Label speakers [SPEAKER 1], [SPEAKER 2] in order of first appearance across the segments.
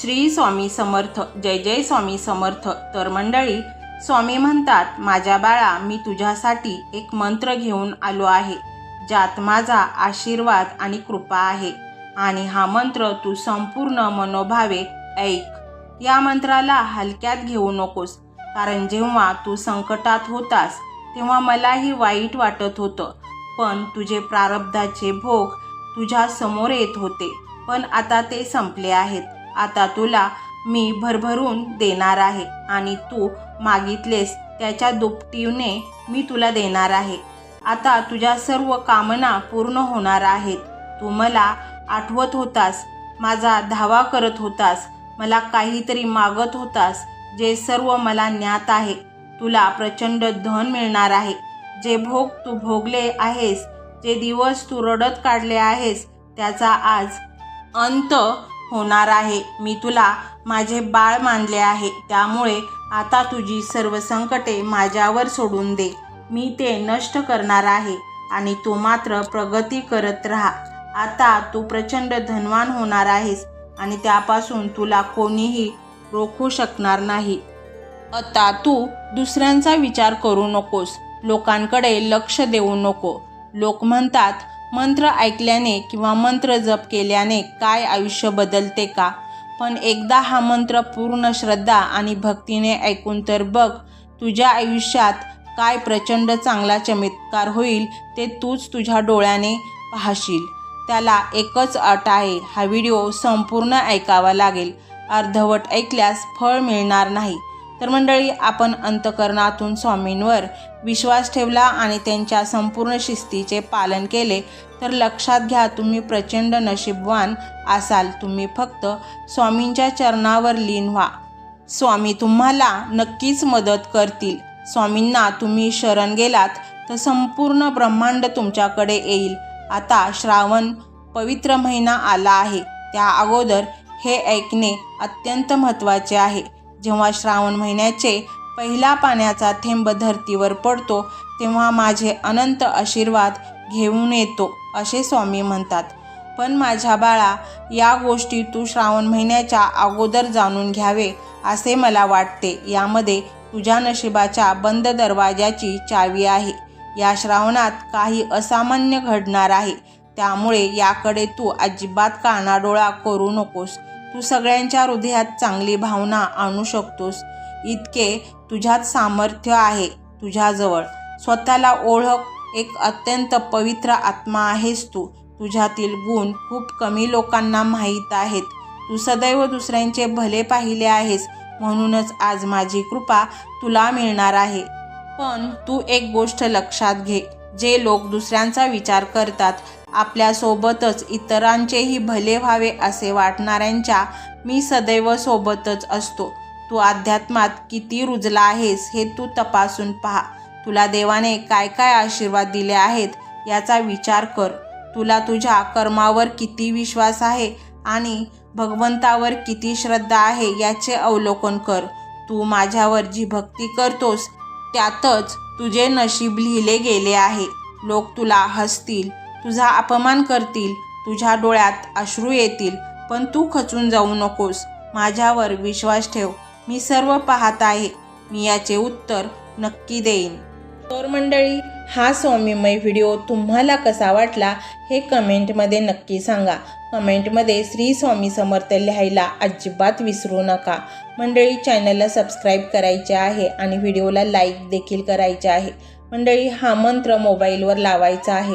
[SPEAKER 1] श्री स्वामी समर्थ जय जय स्वामी समर्थ. तर मंडळी स्वामी म्हणतात माझ्या बाळा मी तुझ्यासाठी एक मंत्र घेऊन आलो आहे ज्यात माझा आशीर्वाद आणि कृपा आहे. आणि हा मंत्र तू संपूर्ण मनोभावे ऐक. या मंत्राला हलक्यात घेऊ नकोस कारण जेव्हा तू संकटात होतास तेव्हा मलाही वाईट वाटत होतं. पण तुझे प्रारब्धाचे भोग तुझ्या समोर येत होते. पण आता ते संपले आहेत. आता तुला मी भरभरून देणार आहे आणि तू मागितलेस त्याच्या दुपटीने मी तुला देणार आहे. आता तुझ्या सर्व कामना पूर्ण होणार आहेत. तू मला आठवत होतास माझा धावा करत होतास मला काहीतरी मागत होतास जे सर्व मला ज्ञात आहे. तुला प्रचंड धन मिळणार आहे. जे भोग तू भोगले आहेस जे दिवस तू रडत काढले आहेस त्याचा आज अंत होणार आहे. मी तुला माझे बाळ मानले आहे. त्यामुळे आता तुझी सर्व संकटे माझ्यावर सोडून दे. मी ते नष्ट करणार आहे आणि तू मात्र प्रगती करत राहा. आता तू प्रचंड धनवान होणार आहेस आणि त्यापासून तुला कोणीही रोखू शकणार नाही. आता तू दुसऱ्यांचा विचार करू नकोस. लोकांकडे लक्ष देऊ नको. लोक म्हणतात मंत्र ऐकल्याने किंवा मंत्र जप केल्याने काय आयुष्य बदलते का? पण एकदा हा मंत्र पूर्ण श्रद्धा आणि भक्तीने ऐकून तर बघ तुझ्या आयुष्यात काय प्रचंड चांगला चमत्कार होईल ते तूच तुझ्या डोळ्याने पाहशील. त्याला एकच अट आहे हा व्हिडिओ संपूर्ण ऐकावा लागेल. अर्धवट ऐकल्यास फळ मिळणार नाही. तर मंडळी आपण अंतकरणातून स्वामींवर विश्वास ठेवला आणि त्यांच्या संपूर्ण शिस्तीचे पालन केले तर लक्षात घ्या तुम्ही प्रचंड नशीबवान असाल. तुम्ही फक्त स्वामींच्या चरणावर लीन व्हा. स्वामी तुम्हाला नक्कीच मदत करतील. स्वामींना तुम्ही शरण गेलात तर संपूर्ण ब्रह्मांड तुमच्याकडे येईल. आता श्रावण पवित्र महिना आला आहे. त्या अगोदर हे ऐकणे अत्यंत महत्त्वाचे आहे. जेव्हा श्रावण महिन्याचे पहिला पाण्याचा थेंब धरतीवर पडतो तेव्हा माझे अनंत आशीर्वाद घेऊन येतो असे स्वामी म्हणतात. पण माझ्या बाळा या गोष्टी तू श्रावण महिन्याच्या अगोदर जाणून घ्यावे असे मला वाटते. यामध्ये तुझ्या नशिबाच्या बंद दरवाजाची चावी आहे. या श्रावणात काही असामान्य घडणार आहे. त्यामुळे याकडे तू अजिबात कानाडोळा करू नकोस. तू सगळ्यांच्या हृदयात चांगली भावना आणू शकतोस. इतके तुझ्यात सामर्थ्य आहे तुझ्याजवळ. स्वतःला ओळख एक अत्यंत पवित्र आत्मा आहेस तू. तुझ्यातील गुण खूप कमी लोकांना माहीत आहेत. तू सदैव दुसऱ्यांचे भले पाहिले आहेस म्हणूनच आज माझी कृपा तुला मिळणार आहे. पण तू एक गोष्ट लक्षात घे जे लोक दुसऱ्यांचा विचार करतात आपल्यासोबतच इतरांचेही भले व्हावे असे वाटणाऱ्यांच्या मी सदैव सोबतच असतो. तू अध्यात्मात किती रुजला आहेस हे तू तपासून पहा. तुला देवाने काय काय आशीर्वाद दिले आहेत याचा विचार कर. तुला तुझ्या कर्मावर किती विश्वास आहे आणि भगवंतावर किती श्रद्धा आहे याचे अवलोकन कर. तू माझ्यावर जी भक्ती करतोस त्यातच तुझे नशीब लिहिले गेले आहे. लोक तुला हसतील तुझा अपमान करतील तुझ्या डोळ्यात अश्रू येतील पण तू खचून जाऊ नकोस. माझ्यावर विश्वास ठेव. मी सर्व पाहत आहे. मी याचे उत्तर नक्की देईन. तर मंडळी हा स्वामीमय व्हिडिओ तुम्हाला कसा वाटला हे कमेंटमध्ये नक्की सांगा. कमेंटमध्ये श्री स्वामी समर्थ लिहायला अजिबात विसरू नका. मंडळी चॅनलला सबस्क्राईब करायचे आहे आणि व्हिडिओला लाईक देखील करायचे आहे. मंडळी हा मंत्र मोबाईलवर लावायचा आहे.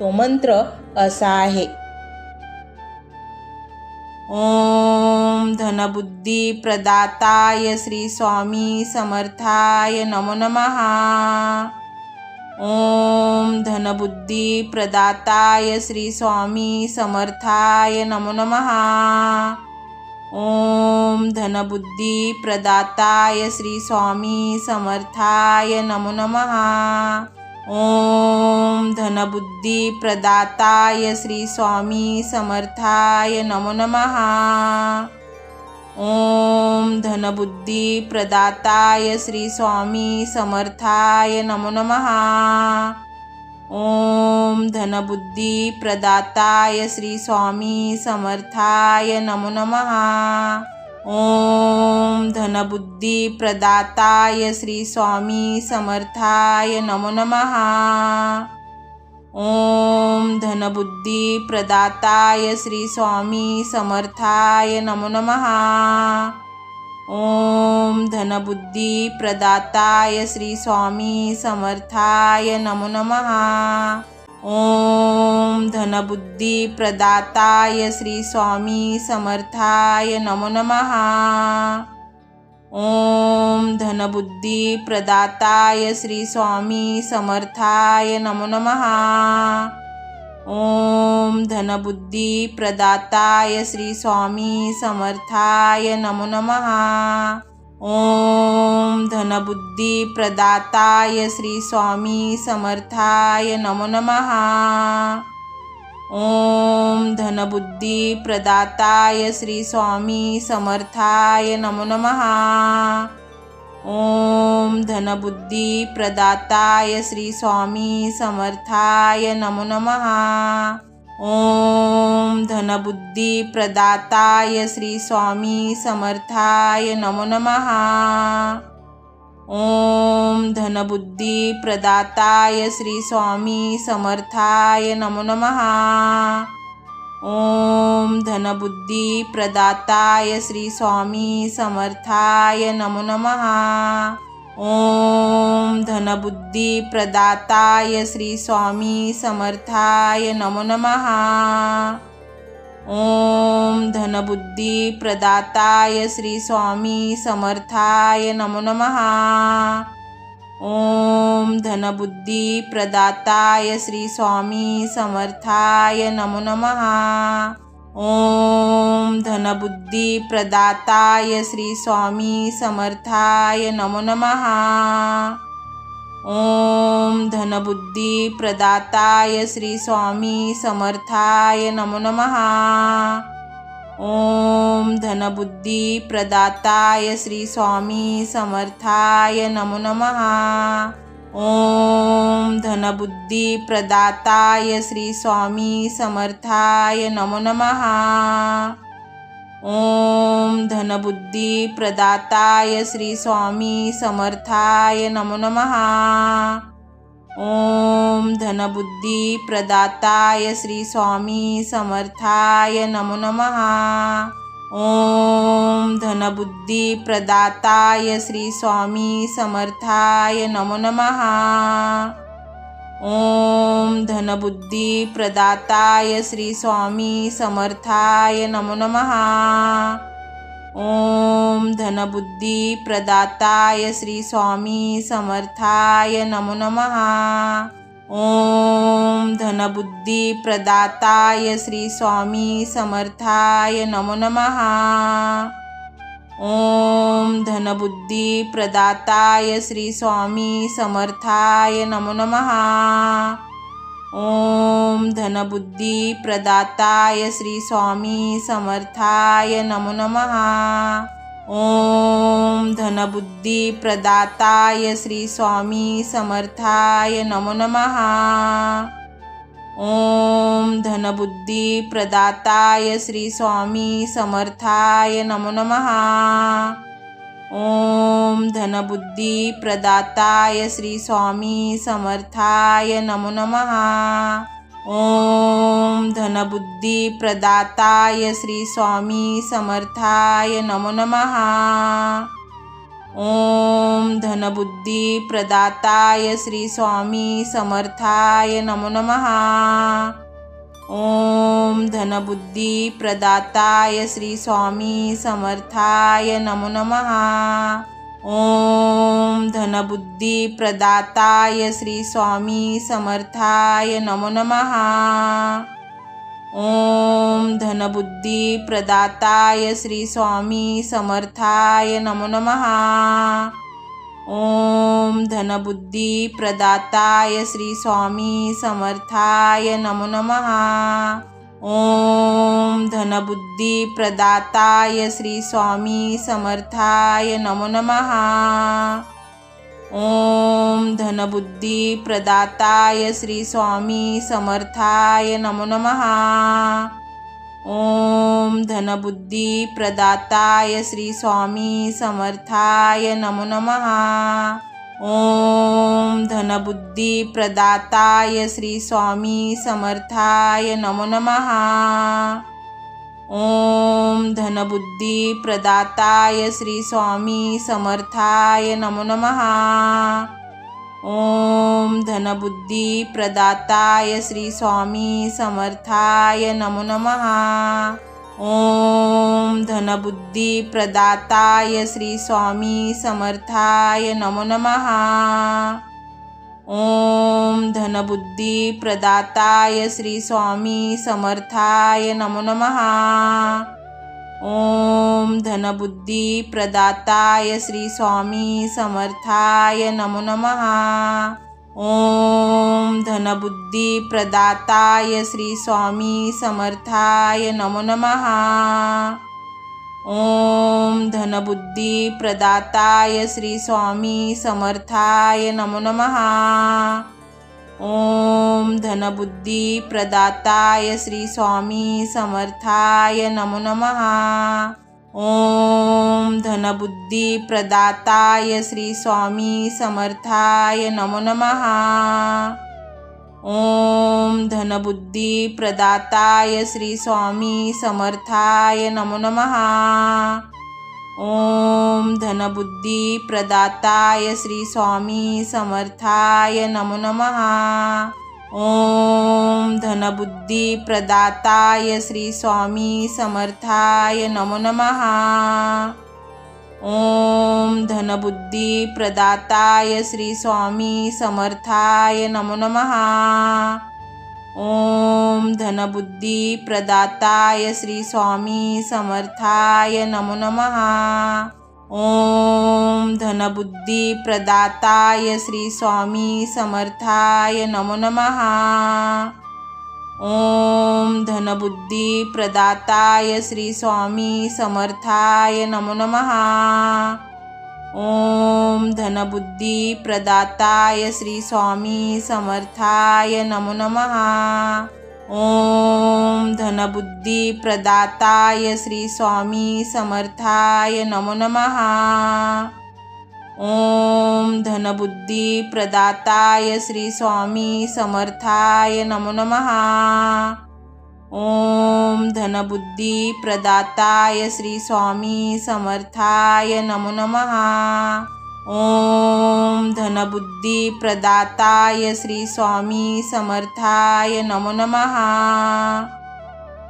[SPEAKER 1] तो मंत्र असा आहे. ओम धनबुद्धी प्रदाताय श्री स्वामी समर्थाय नमो नमहा ओम धनबुद्धी प्रदाताय श्री स्वामी समर्थाय नमो नमः. ओम धनबुद्धी प्रदाताय श्री स्वामी समर्थाय नमो नमः. ओम धनबुद्धी प्रदाताय श्री स्वामी समर्थाय नमो नमः। ओम धनबुद्धी प्रदाताय श्री स्वामी समर्थाय नमो नमः। ओम धनबुद्धी प्रदाताय श्री स्वामी समर्थाय नमो नमः। ओम धनबुद्धी प्रदाताय श्री स्वामी समर्थाय नमो नमः। ओम धनबुद्धी प्रदाताय श्री स्वामी समर्थाय नमो नमः। ओम धनबुद्धी प्रदाताय श्री स्वामी समर्थाय नमो नमः। ओम धनबुद्धी प्रदाताय श्री स्वामी समर्थाय नमो नमः। ओम धनबुद्धी प्रदाताय श्री स्वामी समर्थाय नमो नमः। ओम धनबुद्धी प्रदाताय श्री स्वामी समर्थाय नमो नमः। ओम धनबुद्धी प्रदाताय श्री स्वामी समर्थाय नमो नमः। ओम धनबुद्धी प्रदाताय श्री स्वामी समर्थाय नमो नमः। ओम धनबुद्धी प्रदाताय श्री स्वामी समर्थाय नमो नमः। ओम धनबुद्धी प्रदाताय श्री स्वामी समर्थाय नमो नमः। ओम धनबुद्धी प्रदाताय श्री स्वामी समर्थाय नमो नमः। ओम धनबुद्धी प्रदाताय श्री स्वामी समर्थाय नमो नमः। ओम धनबुद्धी प्रदाताय श्री स्वामी समर्थाय नमो नमः। ओम धनबुद्धी प्रदाताय श्री स्वामी समर्थाय नमो नमः। ओम धनबुद्धी प्रदाताय श्री स्वामी समर्थाय नमो नमः। ओम धनबुद्धी प्रदाताय श्री स्वामी समर्थाय नमो नमः। ओम धनबुद्धी प्रदाताय श्री स्वामी समर्थाय नमो नमः। ओम धनबुद्धी प्रदाताय श्री स्वामी समर्थाय नमो नमः। ओम धनबुद्धी प्रदाताय श्री स्वामी समर्थाय नमो नमः। ओम धनबुद्धी प्रदाताय श्री स्वामी समर्थाय नमो नमः। ओम धनबुद्धी प्रदाताय श्री स्वामी समर्थाय नमो नमः। ओम धनबुद्धी प्रदाताय श्री स्वामी समर्थाय नमो नमः। ओम धनबुद्धी प्रदाताय श्री स्वामी समर्थाय नमो नमः। ओम धनबुद्धी प्रदाताय श्री स्वामी समर्थाय नमो नमः। ओम धनबुद्धी प्रदाताय श्री स्वामी समर्थाय नमो नमः। ओम धनबुद्धी प्रदाताय श्री स्वामी समर्थाय नमो नमः। ओम धनबुद्धी प्रदाताय श्री स्वामी समर्थाय नमो नमः। ओम धनबुद्धी प्रदाताय श्री स्वामी समर्थाय नमो नमः। ओम धनबुद्धी प्रदाताय श्री स्वामी समर्थाय नमो नमः। ओम धनबुद्धी प्रदाताय श्री स्वामी समर्थाय नमो नमः। ओम धनबुद्धी प्रदाताय श्री स्वामी समर्थाय नमो नमः। ॐ धनबुद्धी प्रदाताय श्री स्वामी समर्थाय नमो नमः। ॐ धनबुद्धी प्रदाताय श्री स्वामी समर्थाय नमो नमः। ॐ धनबुद्धी प्रदाताय श्री स्वामी समर्थाय नमो नमः। ॐ धनबुद्धी प्रदाताय श्री स्वामी समर्थाय नमो नमः। ॐ धनबुद्धी प्रदाताय श्री स्वामी समर्थाय नमो नमः। ॐ धनबुद्धी प्रदाताय श्री स्वामी समर्थाय नमो नमः। ॐ धनबुद्धी प्रदाताय श्री स्वामी समर्थाय नमो नमः। ॐ धनबुद्धी प्रदाताय श्री स्वामी समर्थाय नमो नमः। ॐ धनबुद्धी प्रदाताय श्री स्वामी समर्थाय नमो नमः। ॐ धनबुद्धी प्रदाताय श्री स्वामी समर्थाय नमो नमः। ॐ धनबुद्धी प्रदाताय श्री स्वामी समर्थाय नमो नमः। ॐ धनबुद्धी प्रदाताय श्री स्वामी समर्थाय नमो नमः। ॐ धनबुद्धी प्रदाताय श्री स्वामी समर्थाय नमो नमः। ॐ धनबुद्धी प्रदाताय श्री स्वामी समर्थाय नमो नमः। ॐ धनबुद्धी प्रदाताय श्री स्वामी समर्थाय नमो नमः। ॐ धनबुद्धी प्रदाताय श्री स्वामी समर्थाय नमो नमः। ॐ धनबुद्धी प्रदाताय श्री स्वामी समर्थाय नमो नमः। ॐ धनबुद्धी प्रदाताय श्री स्वामी समर्थाय नमो नमः। ॐ धनबुद्धी प्रदाताय श्री स्वामी समर्थाय नमो नमः। ॐ धनबुद्धी प्रदाताय श्री स्वामी समर्थाय नमो नमः। ॐ धनबुद्धी प्रदाताय श्री स्वामी समर्थाय नमो नमः। ॐ धनबुद्धी प्रदाताय श्री स्वामी समर्थाय नमो नमः। ॐ धनबुद्धी प्रदाताय श्री स्वामी समर्थाय नमो नमः। ॐ धनबुद्धी प्रदाताय श्री स्वामी समर्थाय नमो नमः। ॐ धनबुद्धी प्रदाताय श्री स्वामी समर्थाय नमो नमः। ॐ धनबुद्धी प्रदाताय श्री स्वामी समर्थाय नमो नमः। ॐ धनबुद्धी प्रदाताय श्री स्वामी समर्थाय नमो नमः। ॐ धनबुद्धी प्रदाताय श्री स्वामी समर्थाय नमो नमः। ॐ धनबुद्धी प्रदाताय श्री स्वामी समर्थाय नमो नमः। ॐ धनबुद्धी प्रदाताय श्री स्वामी समर्थाय नमो नमः।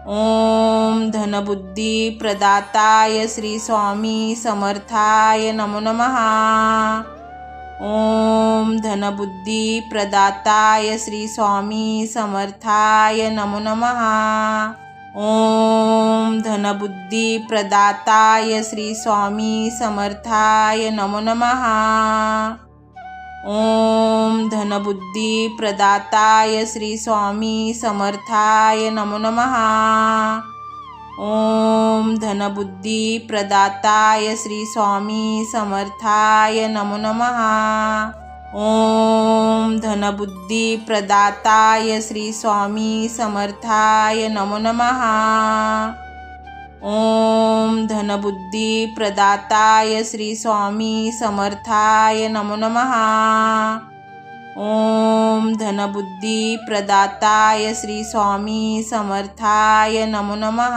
[SPEAKER 1] ॐ धनबुद्धी प्रदाताय श्री स्वामी समर्थाय नमो नमः। ॐ धनबुद्धी प्रदाताय श्री स्वामी समर्थाय नमो नमः। ॐ धनबुद्धी प्रदाताय श्री स्वामी समर्थाय नमो नमः। ॐ धनबुद्धी प्रदाताय श्री स्वामी समर्थाय नमो नमः। ॐ धनबुद्धी प्रदाताय श्री स्वामी समर्थाय नमो नमः। ॐ धनबुद्धी प्रदाताय श्री स्वामी समर्थाय नमो नमः। ॐ धनबुद्धी प्रदाताय श्री स्वामी समर्थाय नमो नमः। ॐ धनबुद्धी प्रदाताय श्री स्वामी समर्थाय नमो नमः।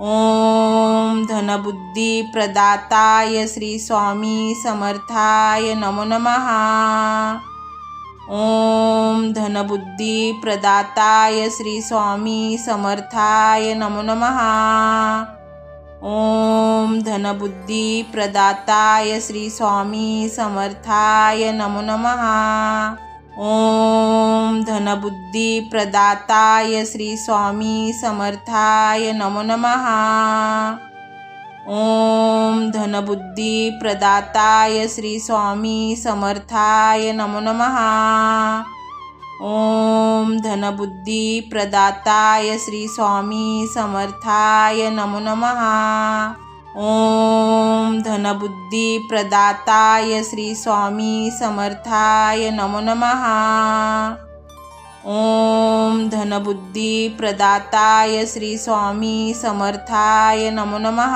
[SPEAKER 1] ॐ धनबुद्धिप्रदाताय श्री स्वामी समर्थाय नमो। ओम ॐ धनबुद्धिप्रदाताय श्री स्वामी समर्थाय नमो नमः। ॐ धनबुद्धिप्रदाताय श्री स्वामी समर्थाय नमो नमः। ॐ धनबुद्धिप्रदाताय श्री स्वामी समर्थाय नमो। ओम धनबुद्धी प्रदाताय श्री स्वामी समर्थाय नमो नमः। ॐ धनबुद्धिप्रदाताय श्री स्वामी समर्थाय नमो नमः। ॐ धनबुद्धिप्रदाताय श्री स्वामी समर्थाय नमो। ओम ॐ धनबुद्धिप्रदाताय श्री स्वामी समर्थाय नमो नमः।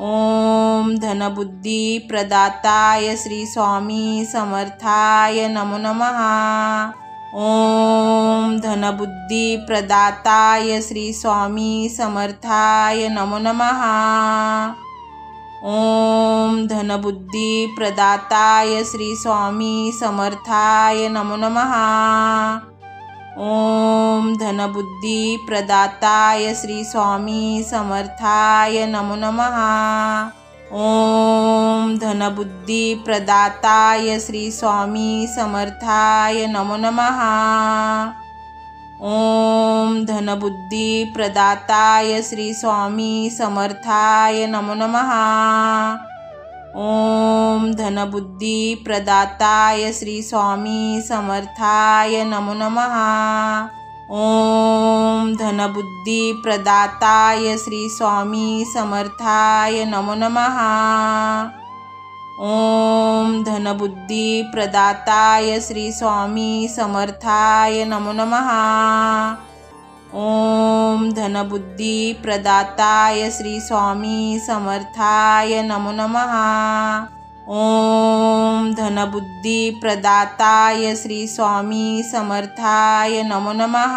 [SPEAKER 1] ॐ धनबुद्धिप्रदाताय श्री स्वामी समर्थाय नमो नमः। ॐ धनबुद्धिप्रदाताय श्री स्वामी समर्थाय नमो नमः। ॐ धनबुद्धिप्रदाताय श्री स्वामी समर्थाय नमो नमः। ॐ धनबुद्धिप्रदाताय श्री स्वामी समर्थाय नमो नमः। ॐ धनबुद्धिप्रदाताय श्री स्वामी समर्थाय नमो। ओम ॐ धनबुद्धिप्रदाताय श्री स्वामी समर्थाय नमो नमः। ॐ धनबुद्धिप्रदाताय श्री स्वामी समर्थाय नमो नमः। ॐ धनबुद्धिप्रदाताय श्री स्वामी समर्थाय नमो। ओम ॐ धनबुद्धिप्रदाताय श्री स्वामी समर्थाय नमो नमः। ॐ धनबुद्धिप्रदाताय श्री स्वामी समर्थाय नमो नमः। ॐ धनबुद्धिप्रदाताय श्री स्वामी समर्थाय नमो नमः।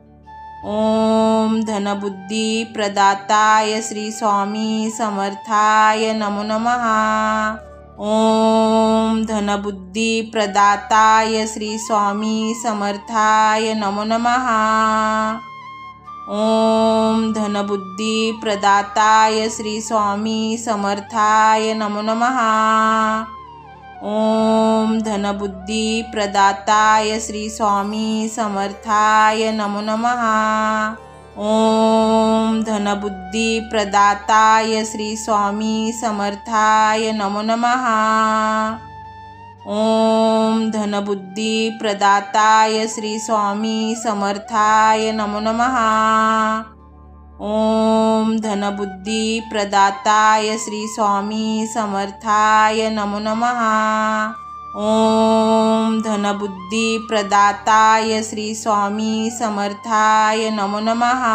[SPEAKER 1] ॐ धनबुद्धिप्रदाताय श्री स्वामी समर्थाय नमो नमः। ॐ धनबुद्धिप्रदाताय श्री स्वामी समर्थाय नमो नमः। ॐ धनबुद्धिप्रदाताय श्री स्वामी समर्थाय नमो नमः। ॐ धनबुद्धिप्रदाताय श्री स्वामी समर्थाय नमो नमः। ॐ धनबुद्धिप्रदाताय श्री स्वामी समर्थाय नमो नमः। ॐ धनबुद्धिप्रदाताय श्री स्वामी समर्थाय नमो नमः। ॐ धनबुद्धिप्रदाताय श्री स्वामी समर्थाय नमो नमः। ॐ धनबुद्धिप्रदाताय श्री स्वामी समर्थाय नमो नमः।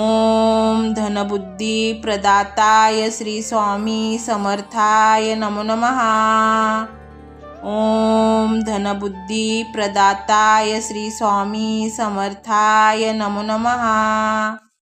[SPEAKER 1] ॐ धनबुद्धिप्रदाताय श्री स्वामी समर्थाय नमो नमः। ॐ धनबुद्धिप्रदाताय श्री स्वामी समर्थाय नमो नमः।